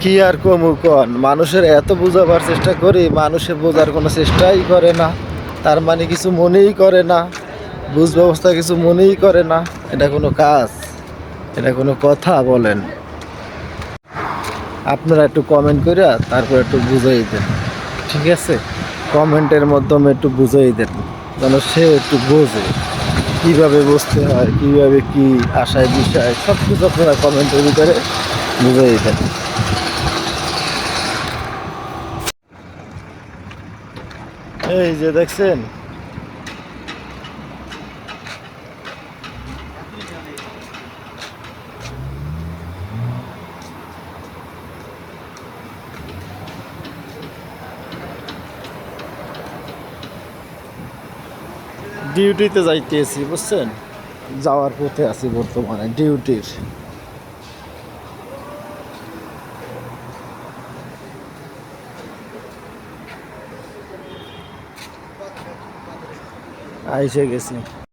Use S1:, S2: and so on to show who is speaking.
S1: কি আর কমু কন? মানুষের এত বোঝাবার চেষ্টা করি, মানুষে বোঝার কোনো চেষ্টাই করে না। তার মানে কিছু মনেই করে না। বুঝ ব্যবস্থা কিছু মনেই করে না। এটা কোনো কাজ, এটা কোনো কথা বলেন। আপনারা একটু কমেন্ট করে তারপর একটু বুঝাই দেন। ঠিক আছে? কমেন্টের মাধ্যমে একটু বুঝাই দেন। যেন সে একটু বোঝে। কীভাবে বুঝতে হয়, কীভাবে কী আশায় বিষয় সব কিছু আপনারা কমেন্টের ভিতরে বুঝাই দেন। এই যে দেখছেন? ডিউটিতে যাইতেছি বুঝছেন? যাওয়ার পথে আছি বর্তমানে ডিউটির আইসে গেছি।